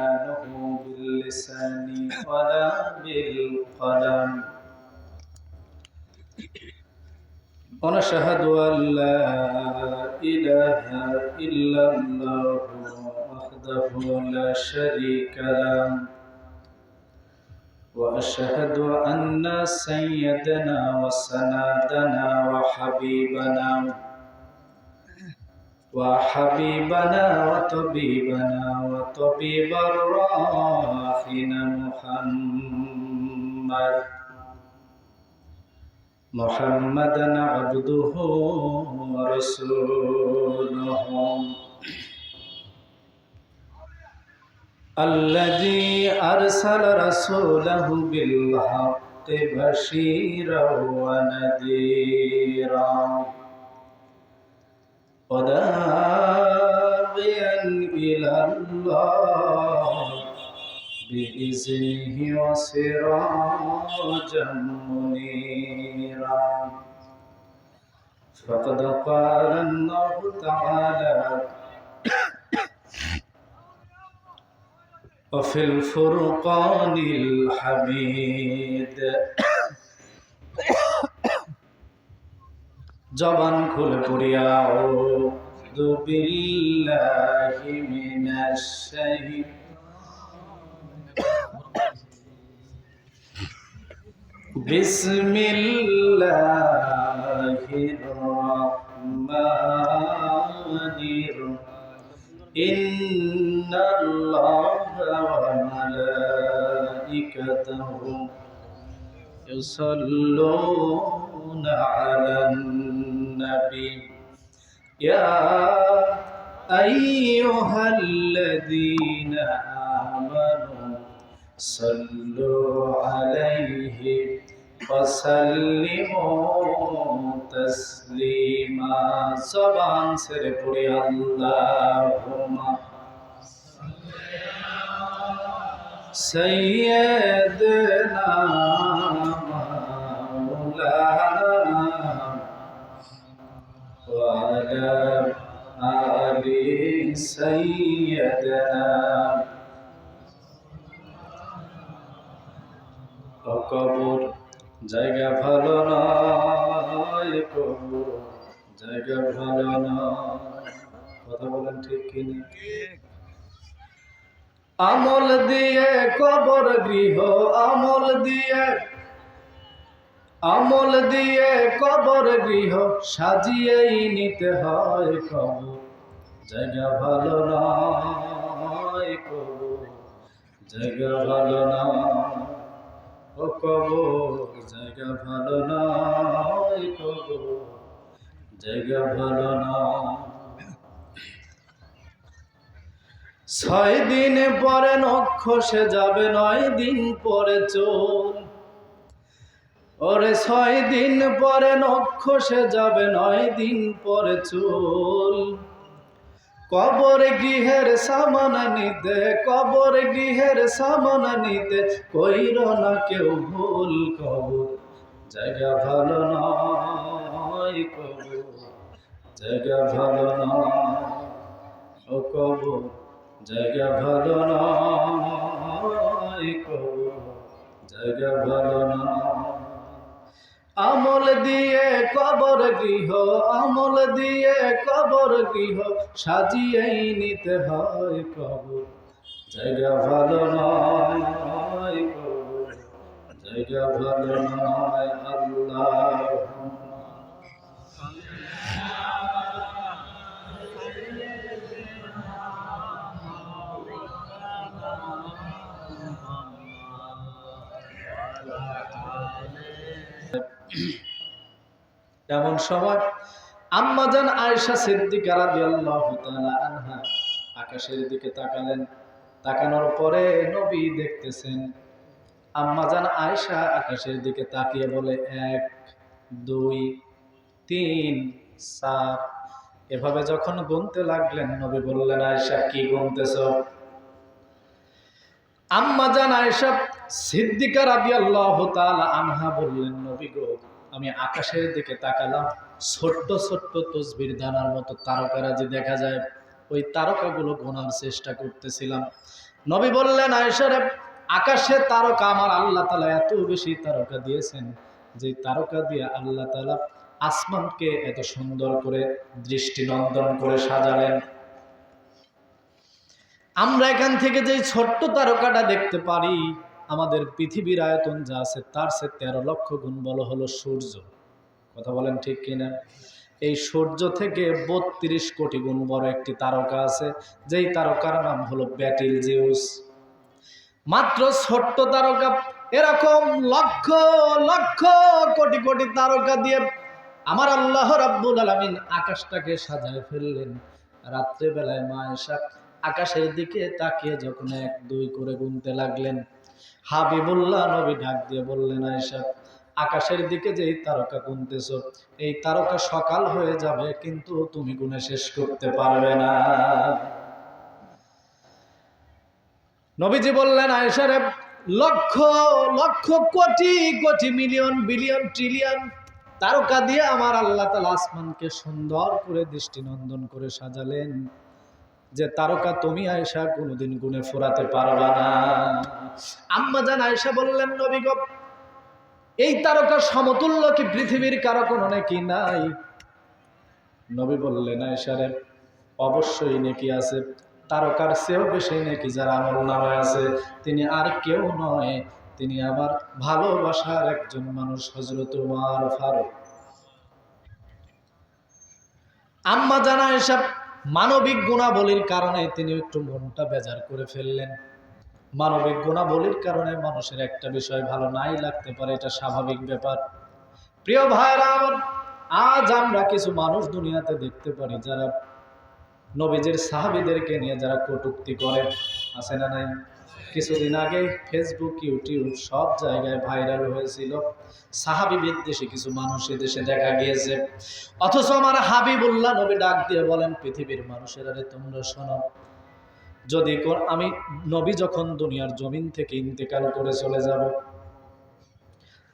بيانه باللسان ولا بالقلم. ونشهد أن لا إله إلا الله وحده لا شريك له. وأشهد أن سيدنا وسندنا وحبيبنا وحبيبنا وطبيبنا وطبيب الراحين محمد محمدا عبده ورسوله الذي أرسل رسوله بالحق بشيرا ونذيرا وداعيا إلى الله بإذنه وسراجا منيرا. فقد قال الله تعالى وفي الفرقان الحميد. জবান খুলে পড়িয়া আউযু বিল্লাহি মিনাশ বিসমিল্লাহির রহমানির إن الله وملائكته يصلون على النبي يا أيها الذين آمنوا صلوا عليه وسلموا تسليما زبان سر پڑی اللهم سيدنا مولانا وعلى آل سيدنا কবর জায়গা ভালো নয় কবর জায়গা ভালো নয় কথা বলেন ঠিক কিনা আমল দিয়ে কবর গৃহ আমল দিয়ে আমল দিয়ে কবর গৃহ সাজিয়েই নিতে হয় কবর। জায়গা ভালো নয় কবর, জায়গা ভালো নয় ও কবর, জায়গা ভালো নয় কবর, জায়গা ভালো নয়। ছয় দিন পরে নক্ষ সে যাবে, নয় দিন পরে চোর। ওরে ছয় দিন পরে নক্ষ সে যাবে, নয় দিন পরে চুল। কবর গৃহের সামান নিতে, কবর গৃহের সামান নিতে কইর না কেউ ভুল কবর জায়গা ভালো নয় কবর জায়গা ভালো নয় ও কবর জায়গা ভালো নয় কবর জায়গা ভালো নয় আমল দিয়ে কবর গৃহ, আমল দিয়ে কবর গৃহ সাজিয়েই নিতে হয় কবর। জায়গা ভালো নয় জায়গা ভালো নয় আল্লাহ। এমন সময় আম্মাজান আয়েশা সিদ্দিকা রাদিয়াল্লাহু তাআলা আনহা আকাশের দিকে তাকালেন। তাকানোর পরে নবী দেখতেছেন আম্মাজান আয়েশা আকাশের দিকে তাকিয়ে বলে, এক, দুই, তিন, চার। এভাবে যখন গুনতে লাগলেন, নবী বললেন, আয়েশা, কি গুনতেছ? আম্মাজান আয়েশা সিদ্দিকা রাদিয়াল্লাহু তাআলা আনহা বললেন, নবী গো আমি আকাশের দিকে তাকালাম, ছোট্ট ছোট্ট তসবির দানার মতো তারকারা যে দেখা যায়, ওই তারকাগুলো গোনার চেষ্টা করতেছিলাম। নবী বললেন আয়েশারে আকাশে তারকা আমার আল্লাহ তালা এত বেশি তারকা দিয়েছেন, যে তারকা দিয়ে আল্লাহ তালা আসমানকে এত সুন্দর করে দৃষ্টিনন্দন করে সাজালেন। আমরা এখান থেকে যে ছোট্ট তারকাটা দেখতে পারি আমাদের পৃথিবীর আয়তন যা আছে তার সে তেরো লক্ষ গুণ বলো হলো সূর্য। কথা বলেন ঠিক কিনা? এই সূর্য থেকে বত্রিশ কোটি গুণ বড় একটি তারকা আছে, যেই তারকার নাম হলো ব্যাটিল জিউস। মাত্র ছোট্ট তারকা, এরকম লক্ষ লক্ষ কোটি কোটি তারকা দিয়ে আমার আল্লাহ রাব্বুল আলামিন আকাশটাকে সাজায় ফেললেন। রাত্রেবেলায় মা এসা আকাশের দিকে তাকিয়ে যখন এক, দুই করে গুনতে লাগলেন। হাবিবুল্লাহ নবী ডাক দিয়ে বললেন আয়সা আকাশের দিকে যে তারকা গুনতেছ, এই তারকা সকাল হয়ে যাবে, কিন্তু তুমি গুনে শেষ করতে পারবে না। নবীজি বললেন আয়েশারে lakh lakh crore crore million, billion, trillion তারকা দিয়ে আমার আল্লাহ তালা আসমানকে সুন্দর করে দৃষ্টিনন্দন করে সাজালেন। যে তারকা তুমি আয়েশা কোনোদিন গুনে ফোরাতে পারবা না। আম্মা জান আয়েশা বললেন, নবী গো, এই তারকার সমতুল্য কি পৃথিবীর কারও কোনো নাকি নাই? নবী বললেন আয়েশারে অবশ্যই নাকি আছে। তারকার চেয়েও বেশি নাকি যারা আমল নামে আছে। তিনি আর কেউ নয়, তিনি আমার ভালোবাসার একজন মানুষ হজরত উমার ফারুক। আম্মা জানা এসব মানবিক গুণাবলীর কারণে তিনি একটু মনটা বেজার করে ফেললেন। মানবিক গুণাবলীর কারণে মানুষের একটা বিষয় ভালো নাই লাগতে পারে, এটা স্বাভাবিক ব্যাপার। প্রিয় ভাইরা আজ আমরা কিছু মানুষ দুনিয়াতে দেখতে পারি, যারা নবীজের সাহাবিদেরকে নিয়ে যারা কটুক্তি করে, আছে না নাই? কিছুদিন আগে ফেসবুক ইউটিউব সব জায়গায় ভাইরাল হয়েছিল। সাহাবি বিদ্বেষী কিছু মানুষ দেশে দেখা গিয়েছে। অথচ আমার হাবিবুল্লাহ নবী ডাক দিয়ে বলেন, পৃথিবীর মানুষের তোমরা শোনো। যদি আমি নবী যখন দুনিয়ার জমিন থেকে ইন্তেকাল করে চলে যাব,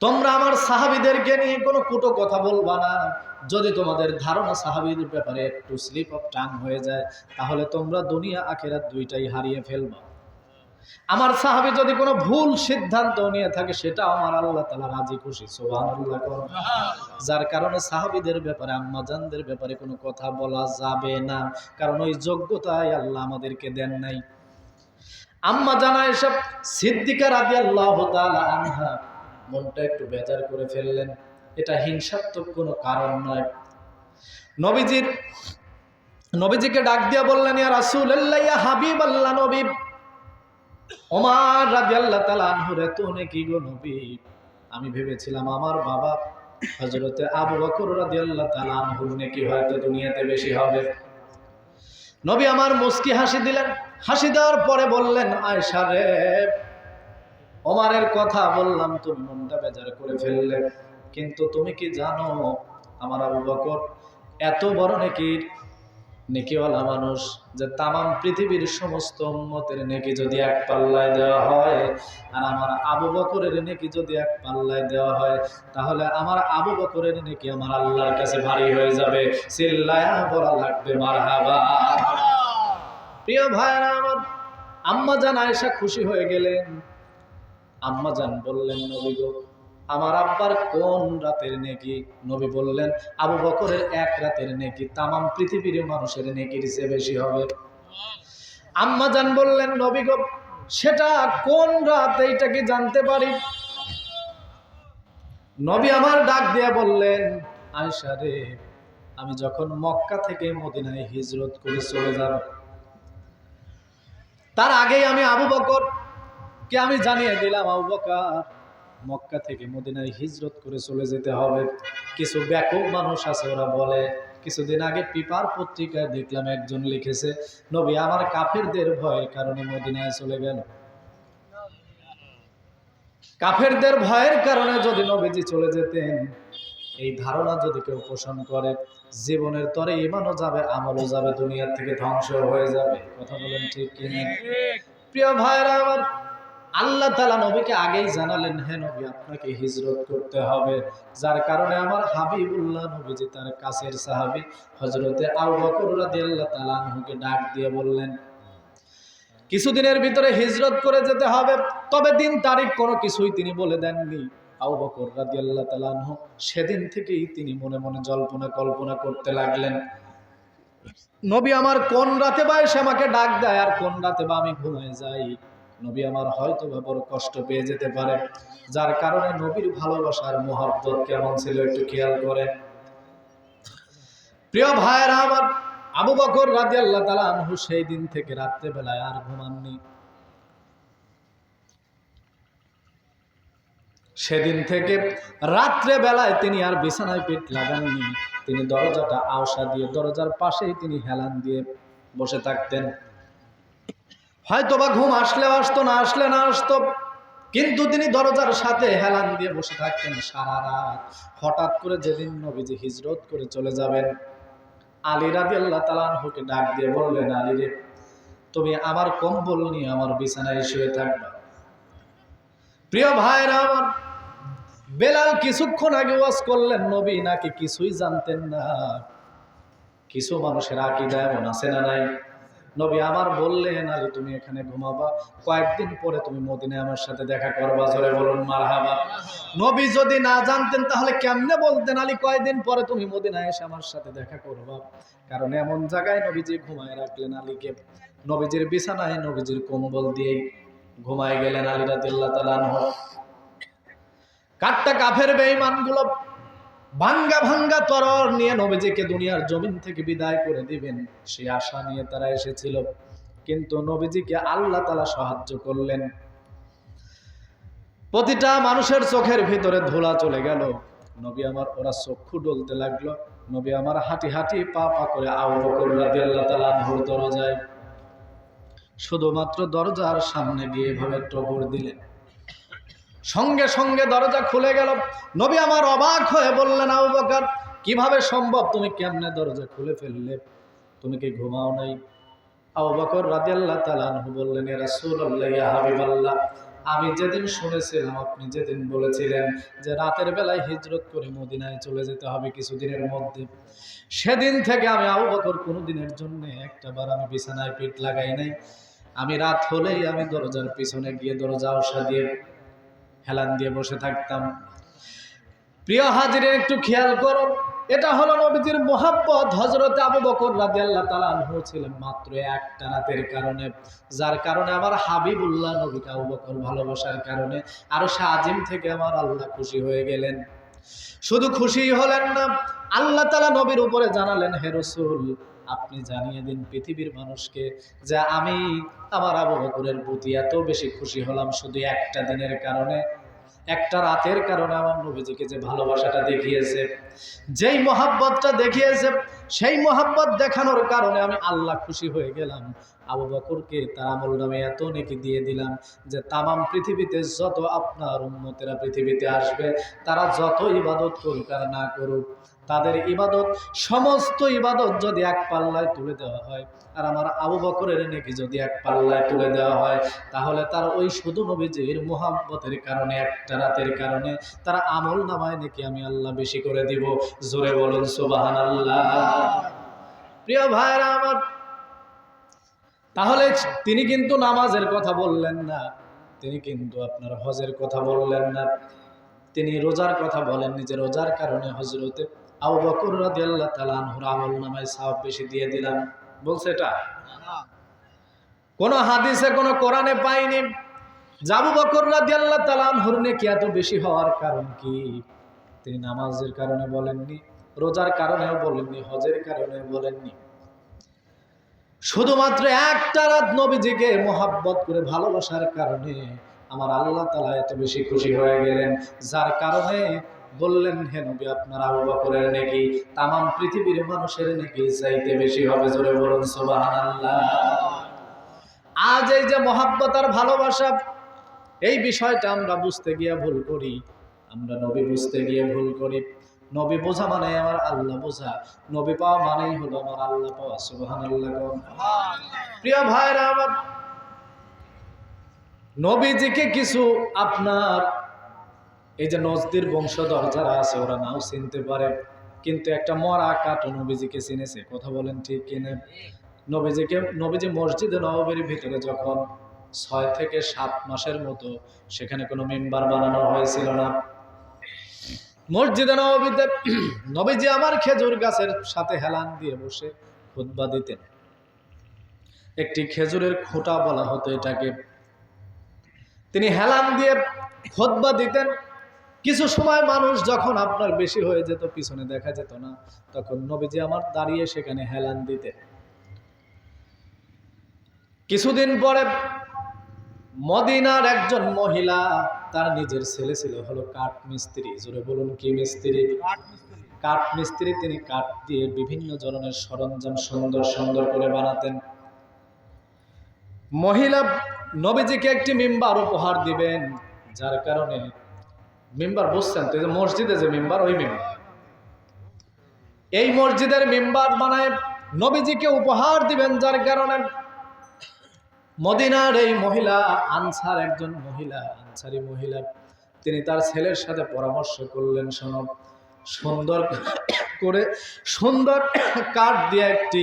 তোমরা আমার সাহাবিদেরকে নিয়ে কোনো কুটো কথা বলবা না। যদি তোমাদের ধারণা সাহাবিদের ব্যাপারে একটু স্লিপ অফ টাং হয়ে যায়, তাহলে তোমরা দুনিয়া, আখেরাত দুইটাই হারিয়ে ফেলবা। আমার সাহাবি যদি কোনো ভুল সিদ্ধান্ত নিয়ে থাকে, সেটা আমার আল্লাহ তালা রাজি, খুশি। যার কারণে সাহাবিদের ব্যাপারে, আম্মাজানদের ব্যাপারে কোনো কথা বলা যাবে না। কারণ ওই যোগ্যতাই আল্লাহ আমাদেরকে দেন নাই। আম্মা জানা এসব সিদ্দিকা রাজি আল্লাহ আনহা মনটা একটু বেজার করে ফেললেন। এটা হিংসাত্মক কোনো কারণ নয়। নবীজির, নবীজিকে ডাক দিয়া বললেন, ইয়া রাসূল আল্লাহ হাবিব আল্লাহ নবী। ওমার রাজি আল্লাহ তালা আনহুর এত নাকি গো নবী? আমি ভেবেছিলাম আমার বাবা হজরতে আবু বকর রাজি আল্লাহ তালা আনহুর নাকি হয়তো দুনিয়াতে বেশি হবে। নবী আমার মুস্কি হাসি দিলেন। হাসি দেওয়ার পরে বললেন আয়সা রে, ওমারের কথা বললাম, তুমি মনটা বেজার করে ফেললে। কিন্তু তুমি কি জানো, আমার আবু বকর এত বড় নাকি নেকিওয়ালা মানুষ, যে তামাম পৃথিবীর সমস্ত উম্মতের নেকি যদি এক পাল্লায় দেওয়া হয়, আর আমার আবু বকরের নেকি যদি এক পাল্লায় দেওয়া হয়, তাহলে আমার আবু বকরের নেকি আমার আল্লাহর কাছে ভারী হয়ে যাবে। বলা লাগবে, মারহাবা। প্রিয় ভাইরা আমার, আম্মা জান আয়েশা খুশি হয়ে গেলেন। আম্মা জান বললেন, নবী গো আমার আব্বার কোন রাতের নেকি? নবী বললেন, আবু বকরের এক রাতের নেকি তামাম পৃথিবীর মানুষের নেকির চেয়ে বেশি হবে। আম্মা জান বললেন, নবী গো, সেটা কোন রাত এইটা কি জানতে পারি? নবী আমার ডাক দিয়া বললেন আয়সা রে, আমি যখন মক্কা থেকে মদিনায় হিজরত করে চলে যাব, তার আগেই আমি আবু বকর কে আমি জানিয়ে দিলাম, আবু বকর মক্কা থেকে মদিনায় হিজরত করে চলে যেতে হবে। কিছু ব্যাপক মানুষ আছে ওরা বলে কিছুদিন আগে পিপার পত্রিকায় দেখলাম একজন লিখেছে নবী আমার কাফেরদের ভয়ের কারণে মদিনায় চলে গেল। কাফেরদের ভয়ের কারণে যদি নবীজি চলে যেতেন এই ধারণা যদি কেউ পোষণ করে জীবনের তরে ইমানও যাবে আমলও যাবে দুনিয়ার থেকে ধ্বংস হয়ে যাবে। কথা বলেন ঠিক কিনা? প্রিয় ভাইরা আমার আল্লাহ তালা নবীকে আগেই জানালেন হ্যাঁ নবী, আপনাকে হিজরত করতে হবে। যার কারণে আমার হাবিবুল্লাহ নবীজি তার কাছের সাহাবি হজরতে বকর রাদিয়াল্লাহু তাআলা আনহুকে ডাক দিয়ে বললেন, কিছুদিনের ভিতরে হিজরত করে যেতে হবে, তবে দিন তারিখ কোনো কিছুই তিনি বলে দেননি। আবু বকর রাদিয়াল্লাহু তাআলা আনহু সেদিন থেকেই তিনি মনে মনে জল্পনা কল্পনা করতে লাগলেন, নবী আমার কোন রাতে বা এসে আমাকে ডাক দেয়, আর কোন রাতে বা আমি ঘুমায় যাই? নবী আমার হয়তো বড় কষ্ট পেয়ে যেতে পারে। যার কারণে নবীর ভালোবাসার মোহাব্বত কেমন ছিল একটু খেয়াল করে। প্রিয় ভাইয়েরা আমার, আবু বকর রাজি আল্লাহ তালা আনহু সেই দিন থেকে রাত্রে বেলায় আর ঘুমাননি। সেদিন থেকে রাত্রে বেলায় তিনি আর বিছানায় পেট লাগাননি। তিনি দরজাটা আওসা দিয়ে দরজার পাশেই তিনি হেলান দিয়ে বসে থাকতেন। হয়তোবা ঘুম আসলে আসতো, না আসলে না আসতো। কিন্তু তিনি দরজার সাথে হেলান দিয়ে বসে থাকতেন সারা রাত। হঠাৎ করে যেদিন নবীজি হিজরত করে চলে যাবেন, আলী রাদি আল্লাহ তালানহুকে ডাক দিয়ে বললেন, আলী রে, তুমি আমার কম্বল নিয়ে আমার বিছানায় শুয়ে থাকবা। প্রিয় ভাইরা আমার, বেলাল কিছুক্ষণ আগে ওয়াজ করলেন, নবী নাকি কিছুই জানতেন না। কিছু মানুষের আকিদা এমন আছে না নাই? নবী আবার বললেন আলী তুমি এখানে ঘুমাবা। কয়েকদিন পরে তুমি মদিনায় আমার সাথে দেখা করবা। জোরে বলুন, মারহাবা। নবী যদি না জানতেন তাহলে কেমনে বলতেন, আলী কয়েকদিন পরে তুমি মদিনায় এসে আমার সাথে দেখা করবা? কারণ এমন জায়গায় নবীজি ঘুমায় রাখলেন আলীকে। নবীজির বিছানায় নবীজির কম্বল দিয়েই ঘুমায় গেলেন আলী রাদিল্লাহ তালানহ কাটটা কাফের বেঈমানগুলো ভাঙ্গা ভাঙ্গা তরর নিয়ে নবীজিকে দুনিয়ার জমিন থেকে বিদায় করে দিবেন। সে আশা নিয়ে তারা এসেছিল। কিন্তু নবীজিকে আল্লাহ তালা সাহায্য করলেন। প্রতিটা মানুষের চোখের ভিতরে ধুলা চলে গেল। নবী আমার, ওরা চক্ষু ডলতে লাগল। নবী আমার হাঁটি হাঁটি পা পা করে আউ বকর রাদিয়াল্লাহু তাআলা আনহুর দরজায়। শুধুমাত্র দরজার সামনে গিয়ে এভাবে টগর দিলেন। সঙ্গে সঙ্গে দরজা খুলে গেল। নবী আমার অবাক হয়ে বললেন, আবু বকর, কীভাবে সম্ভব? তুমি কেমনে দরজা খুলে ফেললে? তুমি কি ঘুমাও নাই? আবু বকর রাদিয়াল্লাহু তাআলা আনহু বললেন রাসূলুল্লাহ, ইয়া হাবিবাল্লাহ, আমি যেদিন শুনেছিলাম, আপনি যেদিন বলেছিলেন যে রাতের বেলায় হিজরত করে মদিনায় চলে যেতে হবে কিছুদিনের মধ্যে, সেদিন থেকে আমি আবু বকর কোনো দিনের জন্য একটা বার আমি বিছানায় পিঠ লাগাই নাই। আমি রাত হলেই আমি দরজার পিছনে গিয়ে দরজা ওষা দিয়ে হেলান দিয়ে বসে থাকতাম। প্রিয় হাজিরের একটু খেয়াল করো, এটা হলো নবীজির মোহাব্বত। হজরতে আবু বকর রাজি আল্লাহ তালা আনহু ছিলেন মাত্র একটা রাতের কারণে। যার কারণে আমার হাবিবুল্লাহ নবীকে আবু বকর ভালোবাসার কারণে আরও সাজিম থেকে আমার আল্লাহ খুশি হয়ে গেলেন। শুধু খুশি হলেন না, আল্লাহ তালা নবীর উপরে জানালেন, হে রসুল আপনি জানিয়ে দিন পৃথিবীর মানুষকে যে আমি আমার আবু বকরের প্রতি এত বেশি খুশি হলাম শুধু একটা দিনের কারণে, একটা রাতের কারণে আমার নবীজিকে যে ভালোবাসাটা দেখিয়েছে, যেই মোহাব্বতটা দেখিয়েছে, সেই মোহাব্বত দেখানোর কারণে আমি আল্লাহ খুশি হয়ে গেলাম। আবু বকরকে তার আমল নামে এত নেকি দিয়ে দিলাম যে তামাম পৃথিবীতে যত আপনার উন্মতেরা পৃথিবীতে আসবে, তারা যত ইবাদত করুক আর না করুক তাদের ইবাদত, সমস্ত ইবাদত যদি এক পাল্লায় তুলে দেওয়া হয়, আর আমার আবু বকরের নেকি যদি এক পাল্লায় তুলে দেওয়া হয়, তাহলে তার ওই শুধু নবীজির মোহাম্মতের কারণে, একটা রাতের কারণে তারা আমল নামায় নাকি আমি আল্লাহ বেশি করে দিব। জোরে বলুন সুবাহান আল্লাহ প্রিয় ভাইরা আমার, তাহলে তিনি কিন্তু নামাজের কথা বললেন না, তিনি কিন্তু আপনার হজের কথা বললেন না, তিনি রোজার কথা বলেননি যে রোজার কারণে হজরতে আবু বকর তাআলা আনহুর আমল নামায় সওয়াব বেশি দিয়ে দিলাম। বলছে এটা? কোন হাদিসে, কোন কোরআনে পাইনি। জাবু বকর তাআলা আনহুর নেকি এত বেশি হওয়ার কারণ কি? তিনি নামাজের কারণে বলেননি, রোজার কারণেও বলেননি, হজের কারণে বলেননি। শুধুমাত্র একটা রাত নবীজিকে মোহাব্বত করে ভালোবাসার কারণে আমার আল্লাহ তালা এত বেশি খুশি হয়ে গেলেন। যার কারণে বললেন, হে নবী, আপনার আবু বকরের নাকি তামাম পৃথিবীর মানুষের নাকি চাইতে বেশি হবে, জোরে বলুন, সুবহানাল্লাহ। আজ এই যে মহাব্বত আর ভালোবাসা, এই বিষয়টা আমরা বুঝতে গিয়ে ভুল করি। আমরা নবী বুঝতে গিয়ে ভুল করি। নবী বোঝা মানে আমার আল্লাহ বোঝা। নবী পাওয়া মানেই হলো আমার আল্লাহ পাওয়া, সুবহানাল্লাহ প্রিয় ভাইরা আমার, নবীজিকে কিছু আপনার এই যে নজদির বংশধর যারা আছে, ওরা নাও চিনতে পারে। কিন্তু একটা মরা কাটো নবীজিকে চিনেছে, কথা বলেন ঠিক কিনে? নবীজিকে, নবীজি মসজিদে নববীর ভিতরে যখন ছয় থেকে সাত মাসের মতো সেখানে কোনো মেম্বার বানানো হয়েছিল না। মসজিদে নবীতে নবীজি আমার খেজুর গাছের সাথে হেলান দিয়ে বসে খুতবা দিতেন। একটি খেজুরের খোঁটা বলা হতো এটাকে। তিনি হেলান দিয়ে খোতবা দিতেন। কিছু সময় মানুষ যখন আপনার বেশি হয়ে যেত পিছনে দেখা যেত না। তখন নবীজি আমার দাঁড়িয়ে সেখানে হেলান দিতেন। কিছুদিন পরে মদিনার একজন মহিলা তার নিজের ছেলে ছিল হলো কাঠ মিস্ত্রি। জোরে বলুন কি মিস্ত্রি? কাঠ মিস্ত্রি। তিনি কাঠ দিয়ে বিভিন্ন ধরনের সরঞ্জাম সুন্দর সুন্দর করে বানাতেন। মহিলা নবীজিকে একটি মেম্বার উপহার দিবেন যার কারণে মেম্বার বুঝছেন তো মসজিদে যে মেম্বার, ওই মেম্বার। এই মসজিদের মেম্বার বানায় নবীজিকে উপহার দিবেন, যার কারণে মদিনার এই মহিলা, আনসার একজন মহিলা, আনসারি মহিলা, তিনি তার ছেলের সাথে পরামর্শ করলেন শোনব সুন্দর করে, সুন্দর কাঠ দিয়ে একটি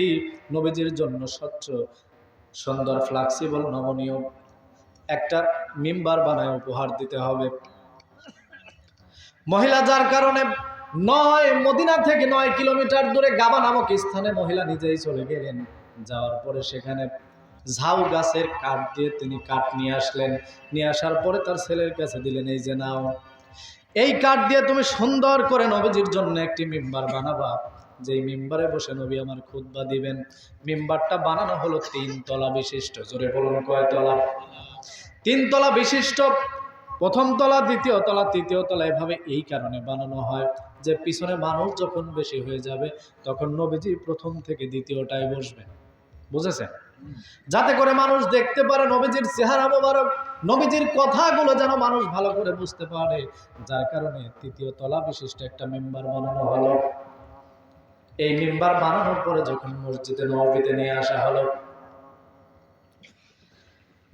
নবীজির জন্য স্বচ্ছ, সুন্দর ফ্লাক্সিবল নমনীয় একটা মেম্বার বানায়, উপহার দিতে হবে। মহিলা যার কারণে নয়, মদিনা থেকে নয় কিলোমিটার দূরে গাবা নামক স্থানে মহিলা নিজেই চলে গেলেন। যাওয়ার পরে সেখানে ঝাউ গাছের কাঠ দিয়ে তিনি কাঠ নিয়ে আসলেন। নিয়ে আসার পরে তার ছেলের কাছে দিলেন, এই যে নাও। এই কাঠ দিয়ে তুমি সুন্দর করে নবীজির জন্য একটি মেম্বার বানাবা। যেই মেম্বারে বসে নবী আমার খুতবা দিবেন। মেম্বারটা বানানো হলো তিন তলা বিশিষ্ট। জোরে বলুন কয় তলা? তিন তলা বিশিষ্ট প্রথম তলা, দ্বিতীয় তলা, তৃতীয় তলা এভাবে এই কারণে বানানো হয় যে পিছনে মানুষ যখন বেশি হয়ে যাবে, তখন নবীজি প্রথম থেকে দ্বিতীয়টায় বসবেন। বুঝেছেন? যাতে করে মানুষ দেখতে পারে নবীজির চেহারা মোবারক, নবীজির কথাগুলো যেন মানুষ ভালো করে বুঝতে পারে। যার কারণে তৃতীয় তলা বিশিষ্ট একটা মেম্বার বানানো হলো। এই মেম্বার বানানোর পরে যখন মসজিদে নবীতে নিয়ে আসা হলো,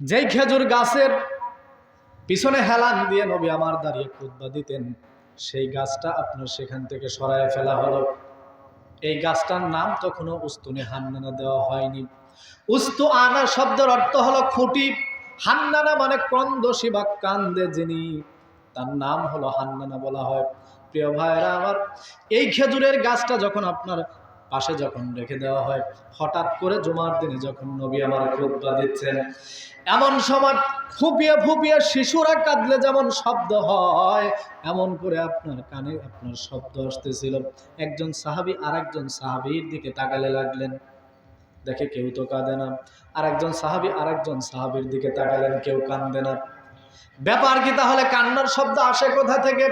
যেই খেজুর গাছের পিছনে হেলান দিয়ে নবী আমার দাঁড়িয়ে খুতবা দিতেন। সেই গাছটা আপনার সেখান থেকে সরায় ফেলা হলো। এই গাছটার নাম তখনও উস্তুনে হান্নানা দেওয়া হয়নি। উস্তু আনা শব্দের অর্থ হলো খুঁটি। হান্নানা মানে ক্রন্দসী বা কান্দে যিনি। তার নাম হলো হান্নানা বলা হয়। প্রিয় ভাইয়েরা আমার, এই খেজুরের গাছটা যখন আপনার পাশে যখন রেখে দেওয়া হয়, হঠাৎ করে জুমার দিনে যখন নবী আমার খুতবা দিচ্ছেন, এমন সময় ফুপিয়ে ফুপিয়ে শিশুরা কাঁদলে যেমন শব্দ হয়, এমন করে আপনার কানে আপনার শব্দ আসতেছিল। একজন সাহাবি আর একজন সাহাবির দিকে তাকালে লাগলেন। দেখে কেউ তো কাঁদে না। আর একজন সাহাবি আর একজন সাহাবির দিকে তাকালেন, কেউ কান্দে না। ব্যাপার কি তাহলে কান্নার শব্দ আসে কোথা থেকে?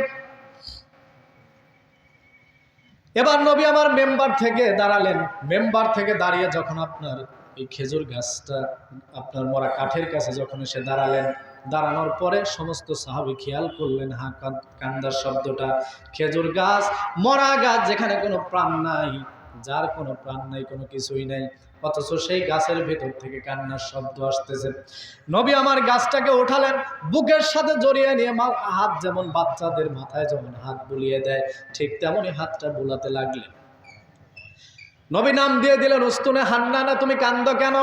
এবার নবী আমার মেম্বার থেকে দাঁড়ালেন। মেম্বার থেকে দাঁড়িয়ে যখন আপনার এই খেজুর গাছটা, আপনার মরা কাঠের কাছে যখন এসে দাঁড়ালেন, দাঁড়ানোর পরে সমস্ত সাহাবি খেয়াল করলেন, হা, কান- কান্দার শব্দটা, খেজুর গাছ, মরা গাছ যেখানে কোনো প্রাণ নাই যার কোনো প্রাণ নাই, কোনো কিছুই নাই। অথচ সেই গাছের ভেতর থেকে কান্নার শব্দ আসতেছে। নবী আমার গাছটাকে ওঠালেন, বুকের সাথে জড়িয়ে নিয়ে মা- হাত যেমন বাচ্চাদের মাথায় যেমন হাত বুলিয়ে দেয়, ঠিক তেমনই হাতটা বুলাতে লাগলেন। নবী নাম দিয়ে দিলেন, উস্তুনে হান্নানা, তুমি কান্দ কেন?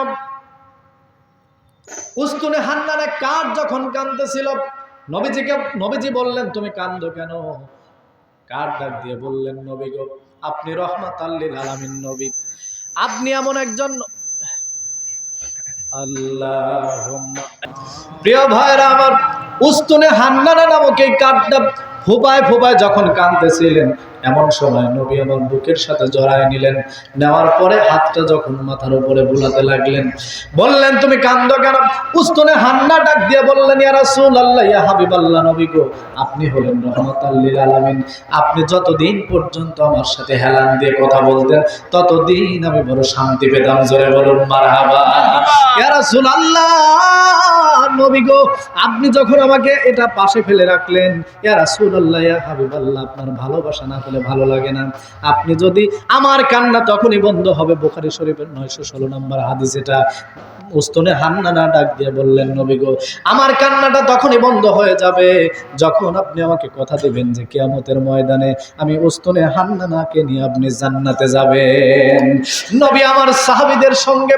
উস্তুনে হান্নানে কার যখন কান্দতেছিল নবীজিকে, নবীজি বললেন, তুমি কান্দ কেন? কার ডাক দিয়ে বললেন, নবী গো, আপনি রহমাত আল্লিল আলামিন নবী। আপনি এমন একজন আল্লাহ প্রিয় ভাইরা, আমার উস্তুনে হান্নানা নামক এই কাঠটা ফুপায় ফুপায় যখন কাঁদতেছিলেন এমন সময় নবী আমার বুকের সাথে জড়ায় নিলেন। নেওয়ার পরে হাতটা যখন মাথার উপরে বুলাতে লাগলেন বললেন তুমি কান্দ কেন? উস্তুনে হান্না ডাক দিয়ে বললেন ইয়া রাসূলুল্লাহ ইয়া হাবিব আল্লাহ নবী গো আপনি হলেন রহমাতাল লিল আলামিন। আপনি যতদিন পর্যন্ত আমার সাথে হেলান দিয়ে কথা বলতেন ততদিন আমি বড় শান্তি পেতাম। জোরে বলুন মারহাবা। ইয়া রাসূলুল্লাহ নবী গো, আপনি যখন আমাকে এটা পাশে ফেলে রাখলেন, ইয়া রাসূলুল্লাহ, ইয়া হাবিবাল্লাহ, আপনার ভালোবাসা না পেলে ভালো লাগে না। আপনি যদি আমার কান্না তখনই বন্ধ হবে, বুখারী শরীফের 916 নম্বর হাদিস এটা। উস্তনে হান্নানা ডাক দিয়ে বললেন, নবী গো, আমার কান্নাটা তখনই বন্ধ হয়ে যাবে যখন আপনি আমাকে কথা দিবেন যে কিয়ামতের ময়দানে আমি উস্তনে হান্নানাকে নিয়ে আপনি জান্নাতে যাবেন। নবী আমার সাহাবীদের সঙ্গে,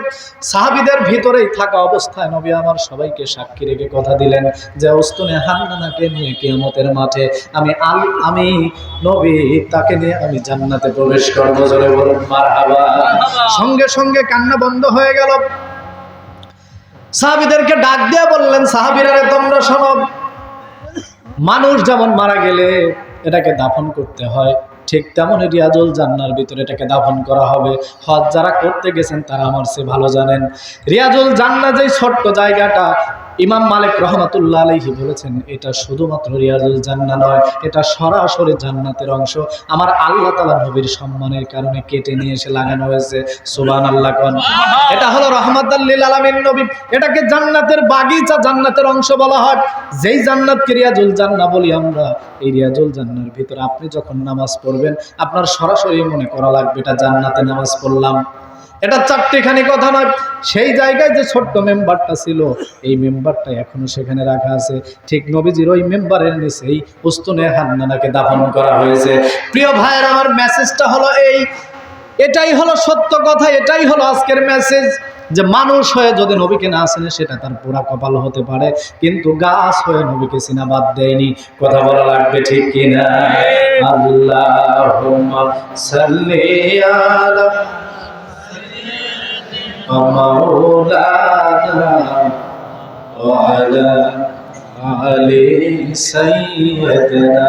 সাহাবীদের ভিতরেই থাকা অবস্থায় নবী আমার সবাইকে সাক্ষী রেখে কথা দিলেন যে উস্তনে হান্নানাকে নিয়ে কিয়ামতের মাঠে আমি আল আমি নবী তাকে নিয়ে আমি জান্নাতে প্রবেশ করব। জোরে বলুন মারহাবা। সঙ্গে সঙ্গে কান্না বন্ধ হয়ে গেল। সাহাবিদেরকে ডাক দিয়ে বললেন সাহাবিরা রে তোমরা শোনো মানুষ যেমন মারা গেলে এটাকে দাফন করতে হয় ঠিক তেমন রিয়াজুল জান্নার ভিতরে এটাকে দাফন করা হবে। হজ যারা করতে গেছেন তারা আমার সে ভালো জানেন। রিয়াজুল জান্না যে ছোট্ট জায়গাটা ইমাম মালিক রহমাতুল্লাহ আলাইহি বলেছেন এটা শুধুমাত্র রিয়াজুল জান্না নয় এটা সরাসরি জান্নাতের অংশ। আমার আল্লাহ তালা নবীর সম্মানের কারণে কেটে নিয়ে এসে লাগানো হয়েছে। সুবান আল্লাহ কন এটা হলো রহমাতাল্লিল আলামিন নবী। এটাকে জান্নাতের বাগিচা জান্নাতের অংশ বলা হয়। যেই জান্নাতকে রিয়াজুল জান্না বলি আমরা এই রিয়াজুল জান্নার ভিতরে আপনি যখন নামাজ পড়বেন আপনার সরাসরি মনে করা লাগবে এটা জান্নাতে নামাজ পড়লাম। এটা চারটিখানি কথা নয়। সেই জায়গায় যে ছোট্ট মেম্বারটা ছিল, এই মেম্বারটা এখনও সেখানে রাখা আছে। ঠিক নবীজির ওই মেম্বারের নিচেই উস্তুনে হান্নানাকে দাফন করা হয়েছে। প্রিয় ভাইয়ের, আমার মেসেজটা হলো এই। এটাই হলো সত্য কথা, এটাই হলো আজকের মেসেজ যে মানুষ হয়ে যদি নবীকে না চেনে, সেটা তার পুরা কপাল হতে পারে। কিন্তু গাছ হয়ে নবীকে চিনা বাদ দেয়নি। কথা বলা লাগবে ঠিক কিনা? আল্লাহ مولانا وعلى آل سيدنا